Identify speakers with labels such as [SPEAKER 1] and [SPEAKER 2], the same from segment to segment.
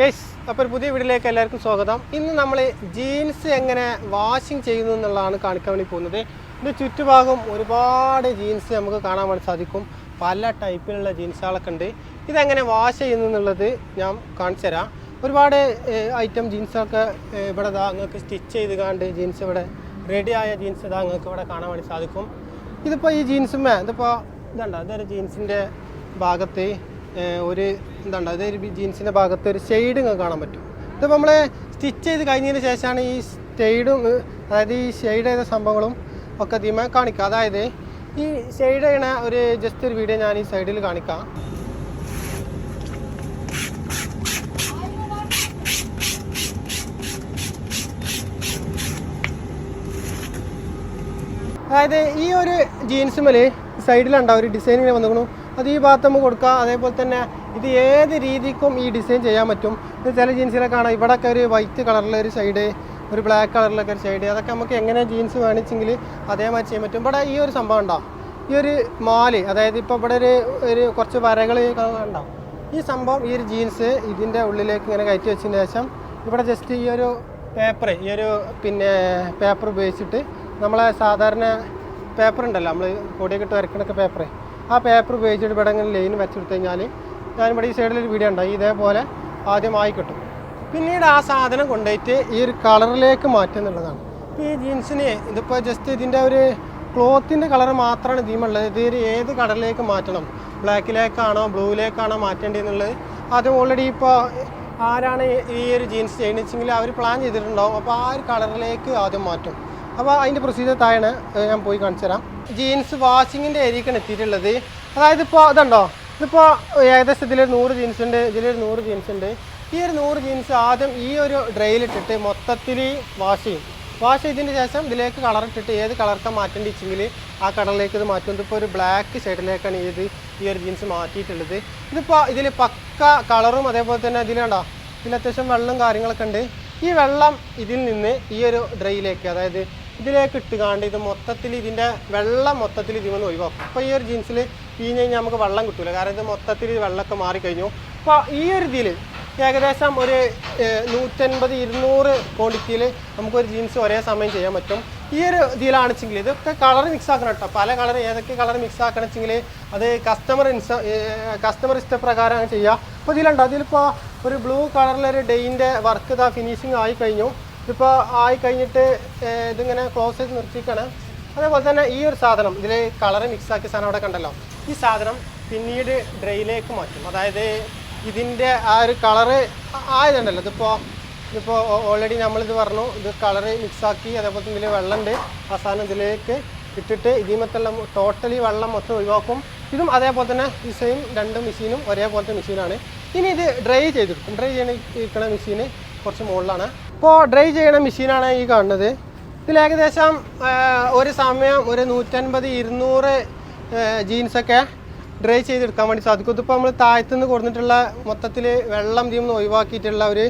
[SPEAKER 1] Guys അപ്പോൾ ഒരു പുതിയ വീഡിയോയിലേക്ക് എല്ലാവർക്കും സ്വാഗതം. ഇന്ന് നമ്മൾ ജീൻസ് എങ്ങനെ വാഷിംഗ് ചെയ്യുന്നു എന്നുള്ളതാണ് കാണിക്കാൻ വേണ്ടി പോകുന്നത്. ഇത് ചുറ്റുഭാഗം ഒരുപാട് ജീൻസ് നമുക്ക് കാണാൻ വേണ്ടി സാധിക്കും. പല ടൈപ്പിലുള്ള ജീൻസുകളൊക്കെ ഉണ്ട്. ഇതെങ്ങനെ വാഷ് ചെയ്യുന്നു എന്നുള്ളത് ഞാൻ കാണിച്ചു തരാം. ഒരുപാട് ഐറ്റം ജീൻസൊക്കെ ഇവിടെ ഇതാ നിങ്ങൾക്ക് സ്റ്റിച്ച് ചെയ്ത് കാണ്ട് ജീൻസ് ഇവിടെ റെഡിയായ ജീൻസ് ഇതാ നിങ്ങൾക്ക് ഇവിടെ കാണാൻ വേണ്ടി സാധിക്കും. ഇതിപ്പോൾ ഈ ജീൻസുമേ ഇതിപ്പോൾ ഇതുണ്ടോ? ഇതൊരു ജീൻസിന്റെ ഭാഗത്ത് ഒരു എന്താണ് അതായത് ജീൻസിന്റെ ഭാഗത്ത് ഒരു ഷെയ്ഡ് നിങ്ങൾക്ക് കാണാൻ പറ്റും. ഇതിപ്പോൾ നമ്മൾ സ്റ്റിച്ച് ചെയ്ത് കഴിഞ്ഞതിന് ശേഷമാണ് ഈ സ്റ്റെയ്ഡും അതായത് ഈ ഷെയ്ഡ് ചെയ്ത സംഭവങ്ങളും ഒക്കെ ഇതിമേ കാണിക്കുക. അതായത് ഈ ഷെയ്ഡ് ചെയ്യണ ഒരു ജസ്റ്റ് ഒരു വീഡിയോ ഞാൻ ഈ സൈഡിൽ കാണിക്കാം. അതായത് ഈ ഒരു ജീൻസ് ജീൻസുമേൽ സൈഡിലുണ്ടാവും ഒരു ഡിസൈൻ ഇങ്ങനെ വന്നിരിക്കണു അത് ഈ ഭാഗത്ത് നമുക്ക് കൊടുക്കാം. അതേപോലെ തന്നെ ഇത് ഏത് രീതിക്കും ഈ ഡിസൈൻ ചെയ്യാൻ പറ്റും. ഇത് ചില ജീൻസിലൊക്കെ കാണാം. ഇവിടെയൊക്കെ ഒരു വൈറ്റ് കളറിലെ ഒരു സൈഡ് ഒരു ബ്ലാക്ക് കളറിലൊക്കെ ഒരു സൈഡ് അതൊക്കെ നമുക്ക് എങ്ങനെ ജീൻസ് വേണിച്ചെങ്കിൽ അതേമാതിരി ചെയ്യാൻ പറ്റും. ഇവിടെ ഈ ഒരു സംഭവം ഉണ്ടാവും ഈ ഒരു മാൽ അതായത് ഇപ്പോൾ ഇവിടെ ഒരു ഒരു കുറച്ച് വരകൾ ഉണ്ടാവും ഈ സംഭവം ഈ ഒരു ജീൻസ് ഇതിന്റെ ഉള്ളിലേക്ക് ഇങ്ങനെ കയറ്റി വെച്ചതിന് ശേഷം ഇവിടെ ജസ്റ്റ് ഈ ഒരു പേപ്പർ ഈ ഒരു പിന്നെ പേപ്പർ ഉപയോഗിച്ചിട്ട് നമ്മളെ സാധാരണ പേപ്പർ ഉണ്ടല്ലോ നമ്മൾ പൊടിയൊക്കെ ഇട്ട് വരക്കണൊക്കെ പേപ്പർ ആ പേപ്പർ ഉപയോഗിച്ചിട്ട് ഇവിടെ ഇങ്ങനെ ലൈൻ വെച്ചെടുത്ത് കഴിഞ്ഞാൽ ഞാനിവിടെ ഈ സൈഡിൽ ഒരു വീഡിയോ ഉണ്ടായി ഇതേപോലെ ആദ്യം ആയി കിട്ടും. പിന്നീട് ആ സാധനം കൊണ്ടുപോയിട്ട് ഈ ഒരു കളറിലേക്ക് മാറ്റുക എന്നുള്ളതാണ്. ഇപ്പോൾ ഈ ജീൻസിന് ഇതിപ്പോൾ ജസ്റ്റ് ഇതിന്റെ ഒരു ക്ലോത്തിന്റെ കളർ മാത്രമാണ് ഇതിമുള്ളത് ഇത് ഏത് കളറിലേക്ക് മാറ്റണം? ബ്ലാക്കിലേക്കാണോ ബ്ലൂവിലേക്കാണോ മാറ്റേണ്ടതെന്നുള്ളത്? അത് ഓൾറെഡി ഇപ്പോൾ ആരാണ് ഈ ഒരു ജീൻസ് ചെയ്യണിച്ചെങ്കിൽ അവർ പ്ലാൻ ചെയ്തിട്ടുണ്ടാവും. അപ്പോൾ ആ ഒരു കളറിലേക്ക് ആദ്യം മാറ്റും. അപ്പോൾ അതിന്റെ പ്രൊസീജിയർ താഴെ ഞാൻ പോയി കാണിച്ചു തരാം. ജീൻസ് വാഷിങ്ങിന്റെ ഏരിയക്കാണ് എത്തിയിട്ടുള്ളത്. അതായത് ഇപ്പോൾ ഇതുണ്ടോ? ഇതിപ്പോൾ ഏകദേശം ഇതിലൊരു നൂറ് ജീൻസ് ഉണ്ട് ഇതിലൊരു നൂറ് ജീൻസ് ഉണ്ട്. ഈ ഒരു നൂറ് ജീൻസ് ആദ്യം ഈ ഒരു ഡ്രൈയിലിട്ടിട്ട് മൊത്തത്തിൽ വാഷ് ചെയ്യും. വാഷ് ചെയ്തതിന് ശേഷം ഇതിലേക്ക് കളർ ഇട്ടിട്ട് ഏത് കളർക്കാണ് മാറ്റേണ്ടി വെച്ചെങ്കിൽ ആ കളറിലേക്ക് ഇത് മാറ്റും. ഇതിപ്പോൾ ഒരു ബ്ലാക്ക് ഷെയ്ഡിലേക്കാണ് ഇത് ഈ ഒരു ജീൻസ് മാറ്റിയിട്ടുള്ളത്. ഇതിപ്പോൾ ഇതിൽ പക്ക കളറും അതേപോലെ തന്നെ ഇതിലുണ്ടോ ഇതിൽ അത്യാവശ്യം വെള്ളം കാര്യങ്ങളൊക്കെ ഉണ്ട്. ഈ വെള്ളം ഇതിൽ നിന്ന് ഈ ഒരു ഡ്രൈയിലേക്ക് അതായത് ഇതിലേക്ക് ഇട്ട് കാണ്ട് ഇത് മൊത്തത്തിൽ ഇതിന്റെ വെള്ളം മൊത്തത്തിൽ ഇതിൽ നിന്ന് ഒഴിവാക്കും. അപ്പോൾ ഈ ഒരു ജീൻസിൽ പീഞ്ഞ് കഴിഞ്ഞാൽ നമുക്ക് വെള്ളം കിട്ടില്ല കാരണം ഇത് മൊത്തത്തിൽ വെള്ളമൊക്കെ മാറിക്കഴിഞ്ഞു. അപ്പോൾ ഈ ഒരു ഇതിൽ ഏകദേശം ഒരു നൂറ്റൻപത് ഇരുന്നൂറ് ക്വാണ്ടിറ്റിയിൽ നമുക്കൊരു ജീൻസ് ഒരേ സമയം ചെയ്യാൻ പറ്റും. ഈ ഒരു ഇതിലാണെച്ചെങ്കിൽ ഇതൊക്കെ കളർ മിക്സ് ആക്കണം കേട്ടോ. പല കളർ ഏതൊക്കെ കളർ മിക്സ് ആക്കണമെച്ചെങ്കിൽ അത് കസ്റ്റമർ ഇൻസ കസ്റ്റമർ ഇഷ്ടപ്രകാരമാണ് ചെയ്യുക. അപ്പോൾ ഇതിലുണ്ടോ? അതിലിപ്പോൾ ഒരു ബ്ലൂ കളറിലൊരു ഡെയിന്റെ വർക്ക് ഇതാ ഫിനിഷിങ് ആയി കഴിഞ്ഞു ഇപ്പോൾ ആയി കഴിഞ്ഞിട്ട് ഇതിങ്ങനെ ക്ലോസ് ചെയ്ത് നിർത്തിക്കണം അതേപോലെ തന്നെ ഈ ഒരു സാധനം ഇതിൽ കളർ മിക്സ് ആക്കിയ സാധനം അവിടെ കണ്ടല്ലോ. ഈ സാധനം പിന്നീട് ഡ്രൈയിലേക്ക് മാറ്റും. അതായത് ഇതിന്റെ ആ ഒരു കളറ് ആയതുണ്ടല്ലോ. ഇതിപ്പോൾ ഇതിപ്പോൾ ഓൾറെഡി നമ്മളിത് പറഞ്ഞു ഇത് കളറ് മിക്സാക്കി അതേപോലെ തന്നെ ഇതിൽ വെള്ളമുണ്ട് ആ സാധനം ഇതിലേക്ക് ഇട്ടിട്ട് ഇതിമത്തെല്ലാം ടോട്ടലി വെള്ളം മൊത്തം ഒഴിവാക്കും. ഇതും അതേപോലെ തന്നെ ഈ സെയിം രണ്ട് മെഷീനും ഒരേപോലത്തെ മെഷീനാണ് ഇനി ഇത് ഡ്രൈ ചെയ്തെടുക്കും. ഡ്രൈ ചെയ്യണ ഇരിക്കുന്ന മെഷീന് കുറച്ച് മുകളിലാണ്. ഇപ്പോൾ ഡ്രൈ ചെയ്യണ മെഷീനാണ് ഈ കാണുന്നത്. ഇതിൽ ഏകദേശം ഒരു സമയം ഒരു നൂറ്റൻപത് ഇരുന്നൂറ് ജീൻസൊക്കെ ഡ്രൈ ചെയ്തെടുക്കാൻ വേണ്ടി സാധിക്കും. ഇതിപ്പോൾ നമ്മൾ താഴത്തുനിന്ന് കൊടുത്തിട്ടുള്ള മൊത്തത്തിൽ വെള്ളം ഇതിൽ നിന്ന് ഒഴിവാക്കിയിട്ടുള്ള ഒരു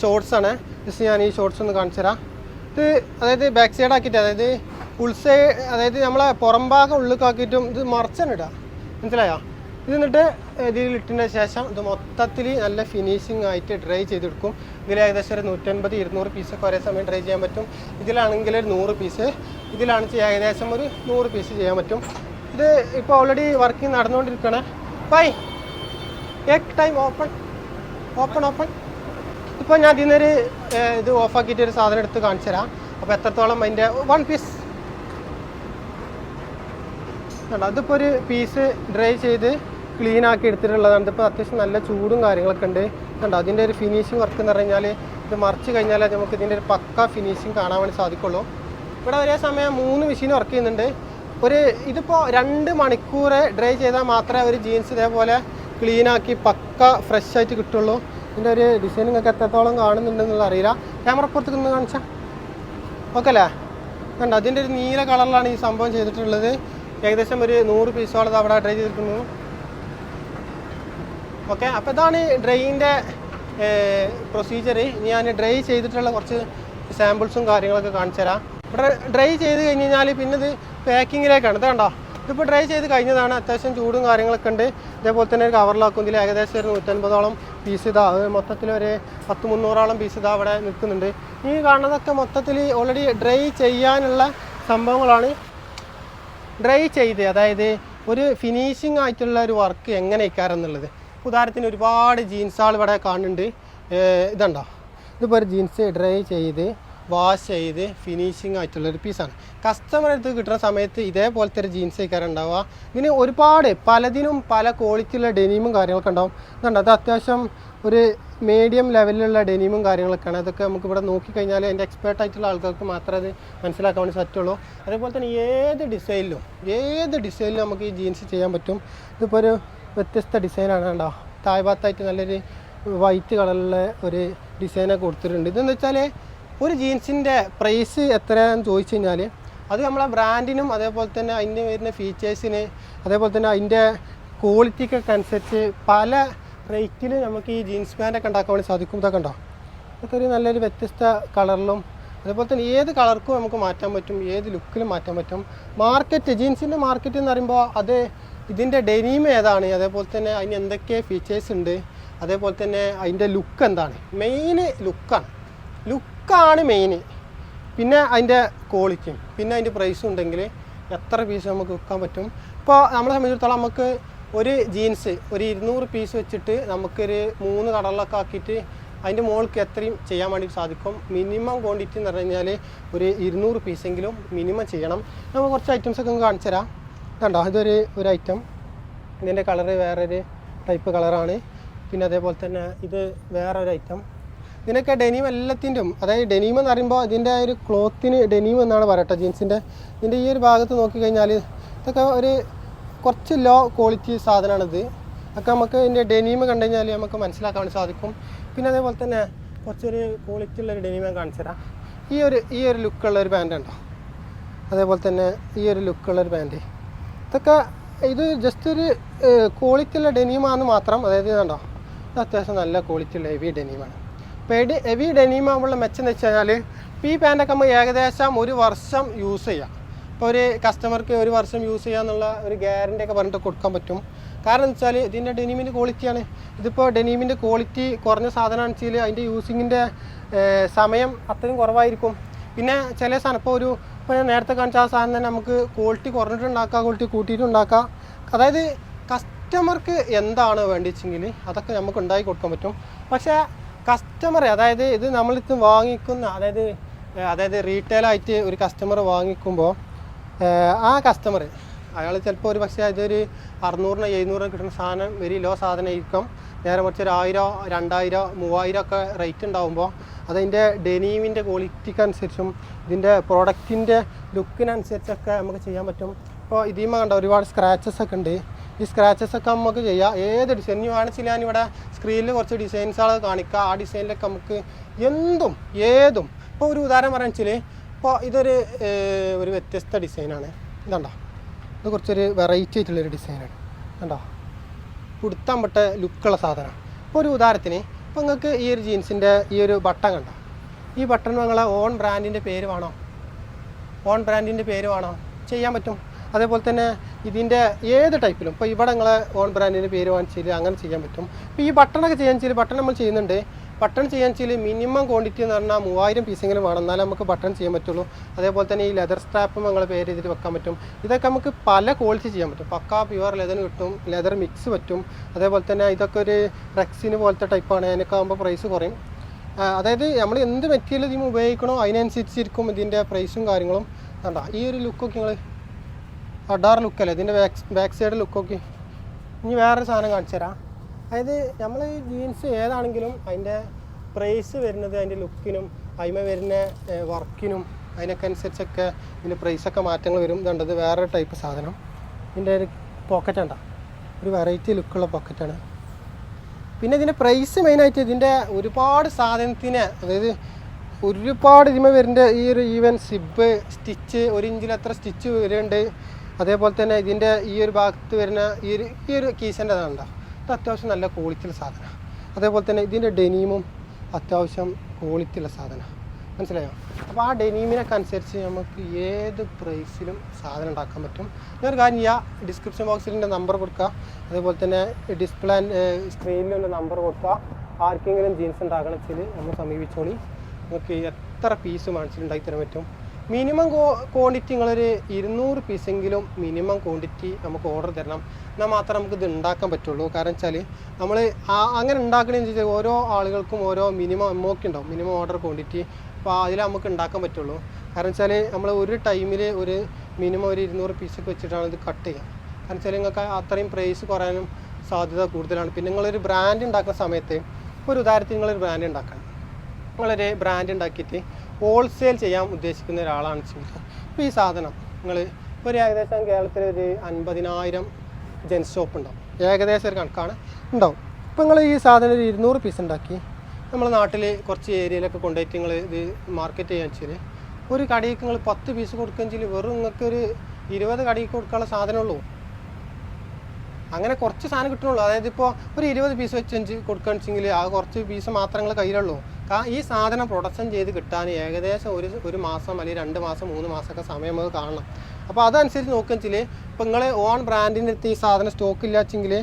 [SPEAKER 1] ഷോർട്സാണ് ജസ്റ്റ് ഞാൻ ഈ ഷോർട്സ് ഒന്ന് കാണിച്ചു തരാം. ഇത് അതായത് ബാക്ക് സൈഡ് ആക്കിയിട്ട് അതായത് ഉൾസൈഡ് അതായത് നമ്മളെ പുറംഭാഗം ഉള്ളിക്കാക്കിയിട്ടും ഇത് മറച്ചാണ് ഇടുക. മനസ്സിലായോ? ഇത് എന്നിട്ട് ശേഷം ഇത് മൊത്തത്തിൽ നല്ല ഫിനിഷിംഗ് ആയിട്ട് ഡ്രൈ ചെയ്തെടുക്കും. ഇതിൽ ഏകദേശം ഒരു നൂറ്റൻപത് ഇരുന്നൂറ് പീസൊക്കെ ഒരേ സമയം ഡ്രൈ ചെയ്യാൻ പറ്റും. ഇതിലാണെങ്കിൽ ഒരു നൂറ് പീസ് ഇതിലാണെങ്കിൽ ഏകദേശം ഒരു നൂറ് പീസ് ചെയ്യാൻ പറ്റും. ഇത് ഇപ്പോൾ ഓൾറെഡി വർക്കിംഗ് നടന്നുകൊണ്ടിരിക്കുകയാണ് ബൈ എക് ടൈം ഓപ്പൺ ഓപ്പൺ ഓപ്പൺ ഇപ്പോൾ ഞാൻ ഏഹ്, ഇത് ഓഫാക്കിയിട്ട് ഒരു സാധനം എടുത്ത് കാണിച്ചു തരാം. അപ്പോൾ എത്രത്തോളം അതിന്റെ വൺ പീസ് അതിപ്പോൾ ഒരു പീസ് ഡ്രൈ ചെയ്ത് ക്ലീൻ ആക്കി എടുത്തിട്ടുള്ളതാണ്. ഇതിപ്പോൾ അത്യാവശ്യം നല്ല ചൂടും കാര്യങ്ങളൊക്കെ ഉണ്ട്. കണ്ടോ അതിന്റെ ഒരു ഫിനിഷിംഗ് വർക്ക് എന്ന് പറഞ്ഞാൽ ഇത് മറിച്ച് കഴിഞ്ഞാൽ നമുക്ക് ഇതിന്റെ ഒരു പക്ക ഫിനിഷിംഗ് കാണാൻ വേണ്ടി സാധിക്കുള്ളൂ. ഇവിടെ ഒരേ സമയം മൂന്ന് മെഷീൻ വർക്ക് ചെയ്യുന്നുണ്ട്. ഒരു ഇതിപ്പോൾ രണ്ട് മണിക്കൂർ ഡ്രൈ ചെയ്താൽ മാത്രമേ ഒരു ജീൻസ് ഇതേപോലെ ക്ലീൻ ആക്കി പക്ക ഫ്രഷ് ആയിട്ട് കിട്ടുള്ളൂ. ഇതിന്റെ ഒരു ഡിസൈൻ നിങ്ങൾക്ക് എത്രത്തോളം കാണുന്നുണ്ടെന്നുള്ള അറിയില്ല. ക്യാമറ പുറത്തേക്ക് ഒന്ന് കാണിച്ചാൽ ഓക്കെ അല്ലേ? കണ്ടോ അതിന്റെ ഒരു നീല കളറിലാണ് ഈ സംഭവം ചെയ്തിട്ടുള്ളത്. ഏകദേശം ഒരു നൂറ് പീസോളം അവിടെ ഡ്രൈ ചെയ്തിരിക്കുന്നു. ഓക്കെ അപ്പോൾ ഇതാണ് ഡ്രെയിന്റെ പ്രൊസീജിയർ ഞാൻ ഡ്രൈ ചെയ്തിട്ടുള്ള കുറച്ച് സാമ്പിൾസും കാര്യങ്ങളൊക്കെ കാണിച്ചു തരാം. ഇവിടെ ഡ്രൈ ചെയ്ത് കഴിഞ്ഞ് കഴിഞ്ഞാൽ പിന്നെ ഇത് പാക്കിങ്ങിലേക്കാണ്. ഇത് കണ്ടോ? ഇതിപ്പോൾ ഡ്രൈ ചെയ്ത് കഴിഞ്ഞതാണ്. അത്യാവശ്യം ചൂടും കാര്യങ്ങളൊക്കെ ഉണ്ട്. ഇതേപോലെ തന്നെ ഒരു കവറിലാക്കും ഇതിൽ ഏകദേശം ഒരു നൂറ്റൻപതോളം പീസ് ഇതാ. മൊത്തത്തിൽ ഒരു പത്ത് മുന്നൂറോളം പീസ് ഇതാ അവിടെ നിൽക്കുന്നുണ്ട്. ഈ കാണുന്നതൊക്കെ മൊത്തത്തിൽ ഓൾറെഡി ഡ്രൈ ചെയ്യാനുള്ള സംഭവങ്ങളാണ്. ഡ്രൈ ചെയ്ത് അതായത് ഒരു ഫിനിഷിംഗ് ആയിട്ടുള്ള ഒരു വർക്ക് എങ്ങനെ ഇക്കാരം എന്നുള്ളത് ഉദാഹരണത്തിന് ഒരുപാട് ജീൻസുകൾ ഇവിടെ കാണുന്നുണ്ട്. ഇതുണ്ടോ? ഇതിപ്പോൾ ഒരു ജീൻസ് ഡ്രൈ ചെയ്ത് വാഷ് ചെയ്ത് ഫിനിഷിംഗ് ആയിട്ടുള്ള ഒരു പീസാണ് കസ്റ്റമർ അടുത്ത് കിട്ടുന്ന സമയത്ത് ഇതേപോലത്തെ ഒരു ജീൻസ് ആയിക്കാരം ഉണ്ടാവുക. ഇങ്ങനെ ഒരുപാട് പലതിനും പല ക്വാളിറ്റിയുള്ള ഡെനിമും കാര്യങ്ങളൊക്കെ ഉണ്ടാവും. ഇതുണ്ട്? അത് അത്യാവശ്യം ഒരു മീഡിയം ലെവലിലുള്ള ഡെനിമും കാര്യങ്ങളൊക്കെയാണ്. അതൊക്കെ നമുക്ക് ഇവിടെ നോക്കിക്കഴിഞ്ഞാൽ അതിന്റെ എക്സ്പേർട്ട് ആയിട്ടുള്ള ആൾക്കാർക്ക് മാത്രമേ അത് മനസ്സിലാക്കാൻ വേണ്ടി പറ്റുള്ളൂ. അതേപോലെ തന്നെ ഏത് ഡിസൈനിലും ഏത് ഡിസൈനിലും നമുക്ക് ഈ ജീൻസ് ചെയ്യാൻ പറ്റും. ഇതിപ്പോൾ ഒരു വ്യത്യസ്ത ഡിസൈനാണ് കണ്ടോ? താഴ്ഭാഗത്തായിട്ട് നല്ലൊരു വൈറ്റ് കളറിലെ ഒരു ഡിസൈനൊക്കെ കൊടുത്തിട്ടുണ്ട്. ഇതെന്ന് വെച്ചാൽ ഒരു ജീൻസിന്റെ പ്രൈസ് എത്രയാണെന്ന് ചോദിച്ചു കഴിഞ്ഞാൽ അത് നമ്മളെ ബ്രാൻഡിനും അതേപോലെ തന്നെ അതിന്റെ വരുന്ന ഫീച്ചേഴ്സിന് അതേപോലെ തന്നെ അതിന്റെ ക്വാളിറ്റിക്കൊക്കെ അനുസരിച്ച് പല റേറ്റിൽ നമുക്ക് ഈ ജീൻസ് പാന്റൊക്കെ ഉണ്ടാക്കാൻ വേണ്ടി സാധിക്കും. ഇതൊക്കെ ഉണ്ടോ ഇതൊക്കെ ഒരു നല്ലൊരു വ്യത്യസ്ത കളറിലും അതേപോലെ തന്നെ ഏത് കളർക്കും നമുക്ക് മാറ്റാൻ പറ്റും ഏത് ലുക്കിലും മാറ്റാൻ പറ്റും. മാർക്കറ്റ് ജീൻസിന്റെ മാർക്കറ്റ് എന്ന് പറയുമ്പോൾ അത് ഇതിന്റെ ഡെനീം ഏതാണ്? അതേപോലെ തന്നെ അതിന് എന്തൊക്കെ ഫീച്ചേഴ്സ് ഉണ്ട്? അതേപോലെ തന്നെ അതിന്റെ ലുക്ക് എന്താണ്? മെയിൻ ലുക്കാണ് ലുക്കാണ് മെയിൻ പിന്നെ അതിന്റെ ക്വാളിറ്റിയും പിന്നെ അതിന്റെ പ്രൈസും ഉണ്ടെങ്കിൽ എത്ര പീസ് നമുക്ക് വിൽക്കാൻ പറ്റും? ഇപ്പോൾ നമ്മളെ സംബന്ധിച്ചിടത്തോളം നമുക്ക് ഒരു ജീൻസ് ഒരു ഇരുന്നൂറ് പീസ് വെച്ചിട്ട് നമുക്കൊരു മൂന്ന് കടലൊക്കെ ആക്കിയിട്ട് അതിന്റെ മുകൾക്ക് എത്രയും ചെയ്യാൻ വേണ്ടി സാധിക്കും. മിനിമം ക്വാണ്ടിറ്റി എന്ന് പറഞ്ഞു കഴിഞ്ഞാൽ ഒരു ഇരുന്നൂറ് പീസെങ്കിലും മിനിമം ചെയ്യണം. നമുക്ക് കുറച്ച് ഐറ്റംസൊക്കെ കാണിച്ചു തരാം. കണ്ടോ ഇതൊരു ഒരു ഐറ്റം ഇതിന്റെ കളറ് വേറൊരു ടൈപ്പ് കളറാണ് പിന്നെ അതേപോലെ തന്നെ ഇത് വേറൊരു ഐറ്റം ഇതിനൊക്കെ ഡെനീം എല്ലാത്തിന്റെയും അതായത് ഡെനീം എന്ന് പറയുമ്പോൾ ഇതിന്റെ ഒരു ക്ലോത്തിന് ഡെനീം എന്നാണ് പറയട്ടെ ജീൻസിന്റെ ഇതിന്റെ ഈ ഒരു ഭാഗത്ത് നോക്കിക്കഴിഞ്ഞാൽ ഇതൊക്കെ ഒരു കുറച്ച് ലോ ക്വാളിറ്റി സാധനമാണിത് ഒക്കെ നമുക്ക് ഇതിന്റെ ഡെനീം കണ്ടു കഴിഞ്ഞാൽ നമുക്ക് മനസ്സിലാക്കാൻ സാധിക്കും. പിന്നെ അതേപോലെ തന്നെ കുറച്ചൊരു ക്വാളിറ്റി ഉള്ളൊരു ഒരു ഡെനീം ഞാൻ കാണിച്ചു തരാം. ഈ ഒരു ഈ ഒരു ലുക്കുള്ള ഒരു പാന്റ് ഉണ്ടോ അതേപോലെ തന്നെ ഈ ഒരു ലുക്കുള്ള ഒരു പാന്റ് ഇതൊക്കെ ഇത് ജസ്റ്റ് ഒരു ക്വാളിറ്റി ഉള്ള ഡെനീമാണെന്ന് മാത്രം അതായത് കണ്ടോ ഇത് അത്യാവശ്യം നല്ല ക്വാളിറ്റി ഉള്ള ഹെവി ഡെനീമാണ് അപ്പോൾ ഹെവി ഹെവി ഡെനീം ആകുമ്പോൾ മെച്ചം എന്ന് വെച്ച് കഴിഞ്ഞാൽ ഈ പാന്റൊക്കെ നമ്മൾ ഏകദേശം ഒരു വർഷം യൂസ് ചെയ്യാം. ഇപ്പോൾ ഒരു കസ്റ്റമർക്ക് ഒരു വർഷം യൂസ് ചെയ്യാന്നുള്ള ഒരു ഗ്യാരണ്ടി ഒക്കെ പറഞ്ഞിട്ട് കൊടുക്കാൻ പറ്റും. കാരണം എന്ന് വെച്ചാൽ ഇതിന്റെ ഡെനീമിന്റെ ക്വാളിറ്റിയാണ് ഇതിപ്പോൾ ഡെനീമിന്റെ ക്വാളിറ്റി കുറഞ്ഞ സാധനമാണെന്ന് വെച്ചാൽ അതിന്റെ യൂസിങ്ങിന്റെ സമയം അത്രയും കുറവായിരിക്കും. പിന്നെ ചില സാധനം ഇപ്പോൾ ഒരു ഇപ്പോൾ ഞാൻ നേരത്തെ കാണിച്ച ആ സാധനം തന്നെ നമുക്ക് ക്വാളിറ്റി കുറഞ്ഞിട്ടുണ്ടാക്കാം ക്വാളിറ്റി കൂട്ടിയിട്ടുണ്ടാക്കാം. അതായത് കസ്റ്റമർക്ക് എന്താണ് വേണ്ടിച്ചെങ്കിൽ അതൊക്കെ നമുക്ക് ഉണ്ടാക്കി കൊടുക്കാൻ പറ്റും. പക്ഷേ കസ്റ്റമർ അതായത് ഇത് നമ്മളിത് വാങ്ങിക്കുന്ന അതായത് അതായത് റീറ്റെയിലായിട്ട് ഒരു കസ്റ്റമർ വാങ്ങിക്കുമ്പോൾ ആ കസ്റ്റമർ അയാൾ ചിലപ്പോൾ ഒരു പക്ഷേ ഇതൊരു അറുന്നൂറിന് എഴുന്നൂറിന് കിട്ടുന്ന സാധനം വെരി ലോ സാധനമായിരിക്കും നേരെ മറിച്ച് ഒരു ആയിരം രണ്ടായിരം മൂവായിരം ഒക്കെ റേറ്റ് ഉണ്ടാകുമ്പോൾ അതിന്റെ ഡെനീമിന്റെ ക്വാളിറ്റിക്ക് അനുസരിച്ചും ഇതിന്റെ പ്രോഡക്റ്റിന്റെ ലുക്കിനനുസരിച്ചൊക്കെ നമുക്ക് ചെയ്യാൻ പറ്റും. ഇപ്പോൾ ഇതിമ കണ്ട ഒരുപാട് സ്ക്രാച്ചസ് ഒക്കെ ഉണ്ട്. ഈ സ്ക്രാച്ചസ് ഒക്കെ നമുക്ക് ചെയ്യാം. ഏത് ഡിസൈൻ ഇനി വേണമെങ്കിൽ ഇവിടെ സ്ക്രീനിൽ കുറച്ച് ഡിസൈൻസുകൾ കാണിക്കുക ആ ഡിസൈനിലൊക്കെ നമുക്ക് എന്തും ഏതും. ഇപ്പോൾ ഒരു ഉദാഹരണം പറയാൻ വെച്ചാൽ ഇപ്പോൾ ഇതൊരു ഒരു വ്യത്യസ്ത ഡിസൈനാണ് ഇതുണ്ടോ. ഇത് കുറച്ചൊരു വെറൈറ്റി ആയിട്ടുള്ളൊരു ഡിസൈനാണ് കണ്ടോ കുടുത്താൻ പെട്ട ലുക്കുള്ള സാധനമാണ്. ഇപ്പോൾ ഒരു ഉദാഹരണത്തിന് ഇപ്പോൾ നിങ്ങൾക്ക് ഈ ഒരു ജീൻസിന്റെ ഈ ഒരു ബട്ടൺ കണ്ട ഈ ബട്ടൺ നിങ്ങളെ ഓൺ ബ്രാൻഡിന്റെ പേര് വേണോ? ഓൺ ബ്രാൻഡിന്റെ പേര് വേണോ? ചെയ്യാൻ പറ്റും. അതേപോലെ തന്നെ ഇതിന്റെ ഏത് ടൈപ്പിലും ഇപ്പോൾ ഇവിടെ നിങ്ങളെ ഓൺ ബ്രാൻഡിന്റെ പേര് വാങ്ങിച്ചാൽ അങ്ങനെ ചെയ്യാൻ പറ്റും. ഇപ്പോൾ ഈ ബട്ടണൊക്കെ ചെയ്യാൻ വെച്ചാൽ ബട്ടൺ നമ്മൾ ചെയ്യുന്നുണ്ട് ബട്ടൺ ചെയ്യാൻ വെച്ചാൽ മിനിമം ക്വാണ്ടിറ്റി എന്ന് പറഞ്ഞാൽ മൂവായിരം പീസെങ്കിലും വേണം. എന്നാലേ നമുക്ക് ബട്ടൺ ചെയ്യാൻ പറ്റുള്ളൂ. അതേപോലെ തന്നെ ഈ ലെതർ സ്ട്രാപ്പും നമ്മൾ പേര് ചെയ്തിട്ട് വെക്കാൻ പറ്റും. ഇതൊക്കെ നമുക്ക് പല ക്വാളിറ്റി ചെയ്യാൻ പറ്റും. പക്ക പ്യുവർ ലെതർ കിട്ടും ലെതർ മിക്സ് പറ്റും. അതേപോലെ തന്നെ ഇതൊക്കെ ഒരു റെക്സിന് പോലത്തെ ടൈപ്പാണ് അതിനൊക്കെ ആകുമ്പോൾ പ്രൈസ് കുറയും. അതായത് നമ്മൾ എന്ത് മെറ്റീരിയൽ ഇതിന് ഉപയോഗിക്കണോ അതിനനുസരിച്ചിരിക്കും ഇതിന്റെ പ്രൈസും കാര്യങ്ങളും. കണ്ട? ഈ ഒരു ലുക്കൊക്കെ നിങ്ങൾ അഡാർ ലുക്കല്ലേ ഇതിന്റെ ബാക്ക് ബാക്ക് സൈഡ് ലുക്കൊക്കെ ഇനി വേറൊരു സാധനം കാണിച്ചു തരാം അതായത് നമ്മൾ ജീൻസ് ഏതാണെങ്കിലും അതിന്റെ പ്രൈസ് വരുന്നത് അതിന്റെ ലുക്കിനും അതിമ വരുന്ന വർക്കിനും അതിനൊക്കെ അനുസരിച്ചൊക്കെ ഇതിന്റെ പ്രൈസൊക്കെ മാറ്റങ്ങൾ വരും. ഇതുണ്ടത് വേറെ ടൈപ്പ് സാധനം. ഇതിന്റെ ഒരു പോക്കറ്റ് ഉണ്ടോ? ഒരു വെറൈറ്റി ലുക്കുള്ള പോക്കറ്റാണ് പിന്നെ ഇതിന്റെ പ്രൈസ് മെയിനായിട്ട് ഇതിന്റെ ഒരുപാട് സാധനത്തിന് അതായത് ഒരുപാട് ഇതിമ വരുന്ന ഈ ഒരു ഈവൻ സിബ് സ്റ്റിച്ച് ഒരു ഇഞ്ചിൽ എത്ര സ്റ്റിച്ച് വരുന്നുണ്ട്. അതേപോലെ തന്നെ ഇതിന്റെ ഈ ഒരു ഭാഗത്ത് വരുന്ന ഈ ഒരു ഈ ഒരു കീശന്റെ ഇതുണ്ടോ ഇത് അത്യാവശ്യം നല്ല ക്വാളിറ്റിയുള്ള സാധനമാണ് അതേപോലെ തന്നെ ഇതിന്റെ ഡെനീമും അത്യാവശ്യം ക്വാളിറ്റിയുള്ള സാധനമാണ് മനസ്സിലായോ? അപ്പോൾ ആ ഡെനീമിനൊക്കെ അനുസരിച്ച് നമുക്ക് ഏത് പ്രൈസിലും സാധനം ഉണ്ടാക്കാൻ പറ്റും. ഞാനൊരു കാര്യം ചെയ്യുക ഡിസ്ക്രിപ്ഷൻ ബോക്സിൽ എന്റെ നമ്പർ കൊടുക്കുക. അതേപോലെ തന്നെ ഡിസ്പ്ലേ സ്ക്രീനിലുള്ള നമ്പർ കൊടുക്കുക. ആർക്കെങ്കിലും ജീൻസ് ഉണ്ടാക്കണം വെച്ചാൽ നമ്മൾ സമീപിച്ചോളി. നമുക്ക് എത്ര പീസ് മനസ്സിലുണ്ടാക്കി തരാൻ പറ്റും. മിനിമം ക്വാണ്ടിറ്റി നിങ്ങളൊരു ഇരുന്നൂറ് പീസെങ്കിലും മിനിമം ക്വാണ്ടിറ്റി നമുക്ക് ഓർഡർ തരണം. എന്നാൽ മാത്രമേ നമുക്ക് ഇത് ഉണ്ടാക്കാൻ പറ്റുള്ളൂ. കാരണം വെച്ചാൽ നമ്മൾ അങ്ങനെ ഉണ്ടാക്കണമെന്ന് വെച്ചാൽ ഓരോ ആളുകൾക്കും ഓരോ മിനിമം എമൗണ്ട് ഉണ്ടാവും. മിനിമം ഓർഡർ ക്വാണ്ടിറ്റി അപ്പോൾ അതിൽ നമുക്ക് ഉണ്ടാക്കാൻ പറ്റുള്ളൂ. കാരണം വെച്ചാൽ നമ്മൾ ഒരു ടൈമിൽ ഒരു മിനിമം ഒരു ഇരുന്നൂറ് പീസൊക്കെ വെച്ചിട്ടാണ് ഇത് കട്ട് ചെയ്യുക. കാരണം വെച്ചാൽ നിങ്ങൾക്ക് അത്രയും പ്രൈസ് കുറയാനും സാധ്യത കൂടുതലാണ്. പിന്നെ നിങ്ങളൊരു ബ്രാൻഡ് ഉണ്ടാക്കുന്ന സമയത്ത് ഒരു ഉദാഹരണത്തിന് നിങ്ങളൊരു ബ്രാൻഡ് ഉണ്ടാക്കണം. നിങ്ങളൊരു ബ്രാൻഡ് ഉണ്ടാക്കിയിട്ട് ഹോൾസെയിൽ ചെയ്യാൻ ഉദ്ദേശിക്കുന്ന ഒരാളാണ് ചിന്ത. അപ്പോൾ ഈ സാധനം നിങ്ങൾ ഒരു ഏകദേശം കേരളത്തിൽ ഒരു അൻപതിനായിരം ജെൻസ് ഷോപ്പ് ഉണ്ടാവും. ഏകദേശം ഒരു കണക്കാണ് ഉണ്ടാവും. ഇപ്പോൾ നിങ്ങൾ ഈ സാധനം ഒരു ഇരുന്നൂറ് പീസ് ഉണ്ടാക്കി. നമ്മൾ നാട്ടിൽ കുറച്ച് ഏരിയയിലൊക്കെ കൊണ്ടുപോയിട്ട് നിങ്ങൾ ഇത് മാർക്കറ്റ് ചെയ്യാൻ വെച്ചാൽ ഒരു കടയ്ക്ക് നിങ്ങൾ പത്ത് പീസ് കൊടുക്കുകയും ചെയ്യും. വെറും നിങ്ങൾക്ക് ഒരു ഇരുപത് കടയ്ക്ക് കൊടുക്കാനുള്ള സാധനമുള്ളൂ അങ്ങനെ കുറച്ച് സാധനം കിട്ടുന്നുള്ളൂ അതായത് ഇപ്പോൾ ഒരു ഇരുപത് പീസ് വെച്ച് കൊടുക്കുകയാണെന്ന് വെച്ചെങ്കിൽ ആ കുറച്ച് പീസ് മാത്രം നിങ്ങൾ കയ്യിലുള്ളൂ. ഈ സാധനം പ്രൊഡക്ഷൻ ചെയ്ത് കിട്ടാൻ ഏകദേശം ഒരു ഒരു മാസം അല്ലെങ്കിൽ രണ്ട് മാസം മൂന്ന് മാസമൊക്കെ സമയം നമുക്ക് കാണണം. അപ്പോൾ അതനുസരിച്ച് നോക്കുകയെങ്കിൽ ഇപ്പോൾ നിങ്ങൾ ഓൺ ബ്രാൻഡിന്റെ അടുത്ത് ഈ സാധനം സ്റ്റോക്ക് ഇല്ലാച്ചെങ്കിൽ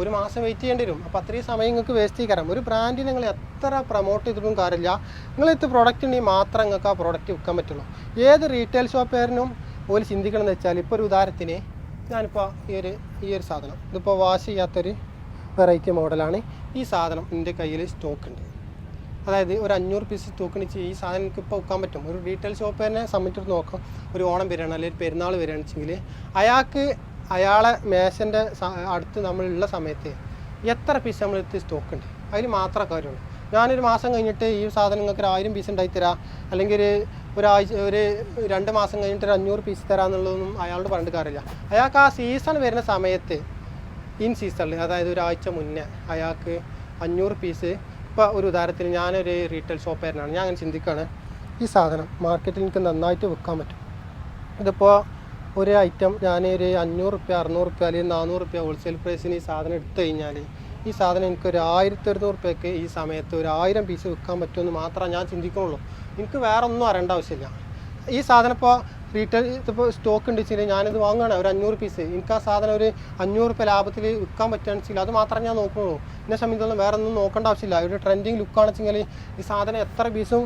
[SPEAKER 1] ഒരു മാസം വെയിറ്റ് ചെയ്യേണ്ടി വരും. അപ്പോൾ അത്രയും സമയം നിങ്ങൾക്ക് വേസ്റ്റ് ചെയ്യാം ഒരു ബ്രാൻഡിനെ നിങ്ങൾ എത്ര പ്രൊമോട്ട് ചെയ്തിട്ടും കാര്യമില്ല. നിങ്ങളെടുത്ത് പ്രൊഡക്റ്റ് ഉണ്ടെങ്കിൽ മാത്രം നിങ്ങൾക്ക് ആ പ്രൊഡക്റ്റ് വിൽക്കാൻ പറ്റുള്ളൂ. ഏത് റീറ്റെയിൽ ഷോപ്പുകാരനും ഒരു ചിന്തിക്കണം എന്ന് വെച്ചാൽ ഇപ്പോൾ ഒരു ഉദാഹരണത്തിന് ഞാനിപ്പോൾ ഈ ഒരു ഈ ഒരു സാധനം. ഇതിപ്പോൾ വാഷ് ചെയ്യാത്തൊരു വെറൈറ്റി മോഡലാണ് ഈ സാധനം. എന്റെ കയ്യിൽ സ്റ്റോക്ക് ഉണ്ട്. അതായത് ഒരു അഞ്ഞൂറ് പീസ് തൂക്കണി വെച്ച് ഈ സാധനം എനിക്ക് ഇപ്പോൾ വെക്കാൻ പറ്റും. ഒരു റീറ്റെയിൽ ഷോപ്പ് തന്നെ സംബന്ധിച്ചിട്ട് നോക്കാം. ഒരു ഓണം വരികയാണ് അല്ലെങ്കിൽ പെരുന്നാൾ വരികയാണെന്ന് വെച്ചെങ്കിൽ അയാൾക്ക് അയാളെ മേശന്റെ അടുത്ത് നമ്മളുള്ള സമയത്ത് എത്ര പീസ് നമ്മളെടുത്ത് സ്റ്റോക്ക് ഉണ്ട്? അതിൽ മാത്രമേ കാര്യമുള്ളൂ. ഞാനൊരു മാസം കഴിഞ്ഞിട്ട് ഈ സാധനം നിങ്ങൾക്ക് ഒരു ആയിരം പീസ് ഉണ്ടായി തരാം. അല്ലെങ്കിൽ ഒരു ഒരാഴ്ച ഒരു രണ്ട് മാസം കഴിഞ്ഞിട്ട് ഒരു അഞ്ഞൂറ് പീസ് തരാമെന്നുള്ളതൊന്നും അയാളോട് പറഞ്ഞിട്ട് കാര്യമില്ല. അയാൾക്ക് ആ സീസൺ വരുന്ന സമയത്ത് ഇൻ സീസണിൽ അതായത് ഒരാഴ്ച മുന്നേ അയാൾക്ക് അഞ്ഞൂറ് പീസ് ഇപ്പോൾ ഒരു ഉദാഹരണത്തിന് ഞാനൊരു റീറ്റെയിൽ ഷോപ്പുകാരനാണ് ഞാൻ അങ്ങനെ ചിന്തിക്കുകയാണ് ഈ സാധനം മാർക്കറ്റിൽ എനിക്ക് നന്നായിട്ട് വിൽക്കാൻ പറ്റും. ഇതിപ്പോൾ ഒരു ഐറ്റം ഞാൻ ഒരു അഞ്ഞൂറ് റുപ്യ അറുന്നൂറ് റുപ്യ അല്ലെങ്കിൽ നാനൂറ് റുപ്യ ഹോൾസെയിൽ പ്രൈസിന് ഈ സാധനം എടുത്തു കഴിഞ്ഞാൽ ഈ സാധനം എനിക്ക് ഒരു ആയിരത്തി ഒരുന്നൂറ് റുപ്യക്ക് ഈ സമയത്ത് ഒരു ആയിരം പീസ് വിൽക്കാൻ പറ്റുമെന്ന് മാത്രമേ ഞാൻ ചിന്തിക്കുള്ളൂ. എനിക്ക് വേറെ ഒന്നും അറിയേണ്ട ആവശ്യമില്ല. ഈ സാധനം ഇപ്പോൾ റീറ്റെയിൽ ഇതിപ്പോൾ സ്റ്റോക്ക് ഉണ്ട് വെച്ചാൽ ഞാനിത് വാങ്ങുകയാണ് ഒരു അഞ്ഞൂറ് പീസ് എനിക്ക് ആ സാധനം ഒരു അഞ്ഞൂറ് റുപ്യ ലാഭത്തിൽ വിൽക്കാൻ പറ്റുകയാണെന്ന് വെച്ചാൽ അത് മാത്രമേ ഞാൻ നോക്കുള്ളൂ എന്നെ സംബന്ധിച്ചോളം വേറെ ഒന്നും നോക്കേണ്ട ആവശ്യമില്ല. ഒരു ട്രെൻഡിങ് ലുക്കാണെന്ന് വെച്ചാൽ ഈ സാധനം എത്ര പീസും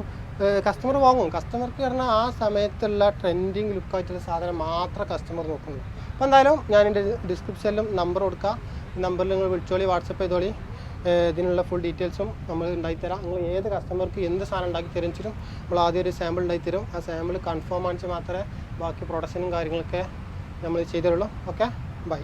[SPEAKER 1] കസ്റ്റമർ വാങ്ങും. കസ്റ്റമർക്ക് പറഞ്ഞാൽ ആ സമയത്തുള്ള ട്രെൻഡിങ് ലുക്കായിട്ടുള്ള സാധനം മാത്രമേ കസ്റ്റമർ നോക്കുള്ളൂ. അപ്പോൾ എന്തായാലും ഞാൻ എന്റെ ഡിസ്ക്രിപ്ഷനിലും നമ്പർ കൊടുക്കുക നമ്പറിൽ നിങ്ങൾ വിളിച്ചോളി വാട്സപ്പ് ചെയ്തോളി. ഇതിനുള്ള ഫുൾ ഡീറ്റെയിൽസും നമ്മൾ ഉണ്ടാക്കിത്തരാം. നിങ്ങൾ ഏത് കസ്റ്റമർക്ക് എന്ത് സാധനം ഉണ്ടാക്കി തരുമെങ്കിലും നമ്മൾ ആദ്യം ഒരു സാമ്പിൾ ഉണ്ടാക്കി തരും ആ സാമ്പിൾ കൺഫേം ആണെന്ന് മാത്രമേ ബാക്കി പ്രൊഡക്ഷനും കാര്യങ്ങളൊക്കെ നമ്മൾ ചെയ്തു തരുള്ളൂ ഓക്കെ ബൈ